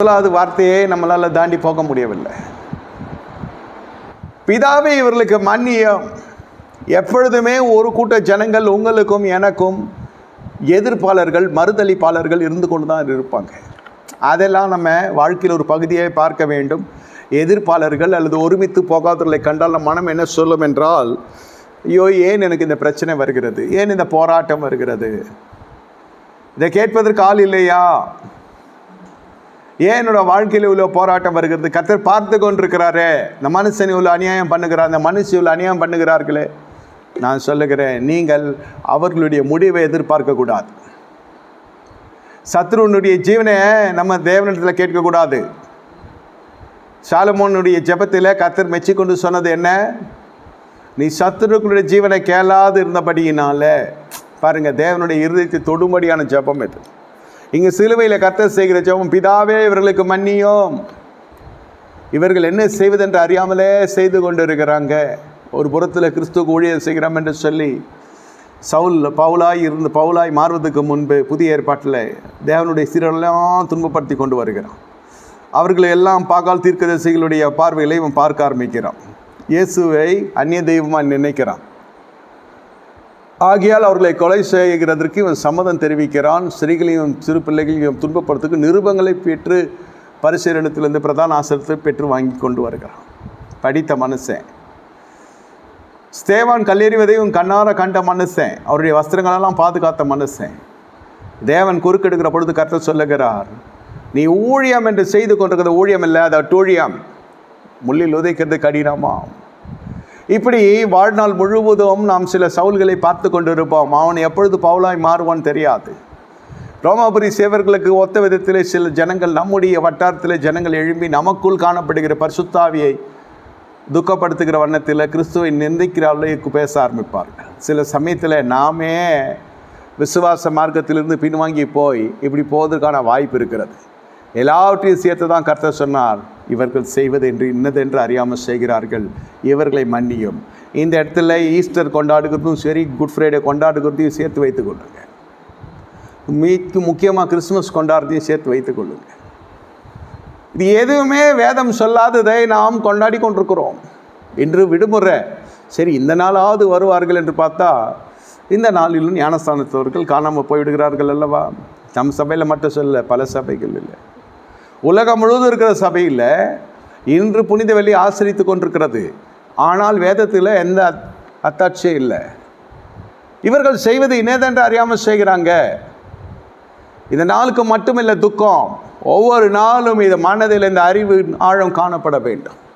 முதலாவது வார்த்தையை நம்மளால் தாண்டி போக முடியவில்லை. பிதாவே இவர்களுக்கு மன்னியம். எப்பொழுதுமே ஒரு கூட்ட ஜனங்கள் உங்களுக்கும் எனக்கும் எதிர்ப்பாளர்கள் மறுதளிப்பாளர்கள் இருந்து கொண்டு தான் இருப்பாங்க. அதெல்லாம் நம்ம வாழ்க்கையில் ஒரு பகுதியை பார்க்க வேண்டும். எதிர்ப்பாளர்கள் அல்லது ஒருமித்து போகாதவர்களை கண்டால் மனம் என்ன சொல்லும் என்றால் ஐயோ ஏன் எனக்கு இந்த பிரச்சனை வருகிறது? ஏன் இந்த போராட்டம் வருகிறது? இதை கேட்பதற்கு ஆள் இல்லையா? ஏன் என்னோட வாழ்க்கையில் இவ்வளோ போராட்டம் வருகிறது? கத்தர் பார்த்து கொண்டிருக்கிறாரு. இந்த மனுஷன் இவ்வளோ அநியாயம் பண்ணுகிறார். இந்த மனுஷன் இவ்வளோ அநியாயம் பண்ணுகிறார்களே. நான் சொல்லுகிறேன் நீங்கள் அவர்களுடைய முடிவை எதிர்பார்க்கக்கூடாது சத்ருனுடைய ஜீவனை நம்ம தேவனிடத்தில் கேட்கக்கூடாது சாலமோனுடைய ஜெபத்தில் கர்த்தர் மெச்சிக்கொண்டு சொன்னது என்ன? நீ சத்துருக்களுடைய ஜீவனை கேளாது இருந்தபடியினால பாருங்கள் தேவனுடைய இருதயத்தை தொடும்படியான ஜெபம் இது. இங்கே சிலுவையில் கர்த்தர் செய்கிற ஜெபம் பிதாவே இவர்களுக்கு மன்னியும். இவர்கள் என்ன செய்வதென்று அறியாமலே செய்து கொண்டு இருக்கிறாங்க ஒரு புறத்தில் கிறிஸ்துவுக்கு ஊழியர் செய்கிறோம் என்று சொல்லி சவுல் பவுலாய் இருந்து பவுலாய் மாறுவதற்கு முன்பு புதிய ஏற்பாட்டில் தேவனுடைய சீரெல்லாம் துன்பப்படுத்தி கொண்டு வருகிறான். அவர்களை எல்லாம் பாகால் தீர்க்கதரிசிகளுடைய பார்வைகளை இவன் பார்க்க ஆரம்பிக்கிறான். இயேசுவை அந்நிய தெய்வமாக நினைக்கிறான். ஆகையால் அவர்களை கொலை செய்கிறதற்கு இவன் சம்மதம் தெரிவிக்கிறான். ஸ்திரீகளையும் சிறு பிள்ளைகளையும் துன்பப்படுறதுக்கு நிருபங்களை பெற்று பரிசீலனத்திலிருந்து பிரதான ஆசிரியத்தை பெற்று வாங்கி கொண்டு வருகிறான். படித்த மனுஷன். ஸ்தேவான் கல்லெறிவதையும் கண்ணார கண்ட மனுஷன். அவருடைய வஸ்திரங்களெல்லாம் பாதுகாத்த மனுஷன். தேவன் குறுக்கெடுக்கிற பொழுது கருத்தை சொல்லுகிறார் நீ ஊழியம் என்று செய்து கொண்டிருக்கிற ஊழியம் இல்லை அது அட்டூழியம். முள்ளில் உதைக்கிறது கடினமா இப்படி வாழ்நாள் முழுவதும் நாம் சில சவுல்களை பார்த்து கொண்டிருப்போம். அவன் எப்பொழுது பவுலாய் மாறுவான் தெரியாது. ரோமாபுரி சேவர்களுக்கு ஒத்த விதத்திலே சில ஜனங்கள் நம்முடைய வட்டாரத்தில் ஜனங்கள் எழும்பி நமக்குள் காணப்படுகிற பரிசுத்தாவியை துக்கப்படுத்துகிற வண்ணத்தில் கிறிஸ்துவை நிந்திக்கிற அளவுக்கு பேச ஆரம்பிப்பார்கள். சில சமயத்தில் நாமே விசுவாச மார்க்கத்திலிருந்து பின்வாங்கி போய் இப்படி போவதற்கான வாய்ப்பு இருக்கிறது. எல்லாவற்றையும் சேர்த்து தான் கர்த்தர் சொன்னார். இவர்கள் செய்வது என்று இன்னதென்று அறியாமல் செய்கிறார்கள். இவர்களை மன்னியும். இந்த இடத்துல ஈஸ்டர் கொண்டாடுகிறதும் சரி குட் ஃப்ரைடே கொண்டாடுகிறதையும் சேர்த்து வைத்துக் கொள்ளுங்க. மீக்கு முக்கியமாக கிறிஸ்மஸ் கொண்டாடுறதையும் சேர்த்து வைத்துக் கொள்ளுங்க. இது எதுவுமே வேதம் சொல்லாததை நாம் கொண்டாடி கொண்டிருக்கிறோம். இன்று விடுமுறை. சரி இந்த நாளாவது வருவார்கள் என்று பார்த்தா இந்த நாளிலும் ஞானஸ்தானத்தவர்கள் காணாமல் போய்விடுகிறார்கள் அல்லவா? நம் சபையில் மட்டும் சொல்ல பல சபைகள் இல்லை. உலகம் முழுவதும் இருக்கிற சபையில் இன்று புனித வெள்ளி ஆசிரித்து கொண்டிருக்கிறது. ஆனால் வேதத்தில் எந்த அத்- அத்தாட்சியும் இல்லை. இவர்கள் செய்வது இனதென்று அறியாமல் செய்கிறாங்க. இந்த நாளுக்கு மட்டுமில்லை துக்கம். ஒவ்வொரு நாளும் இது மனதில் இந்த அறிவு ஆழம் காணப்பட வேண்டும்.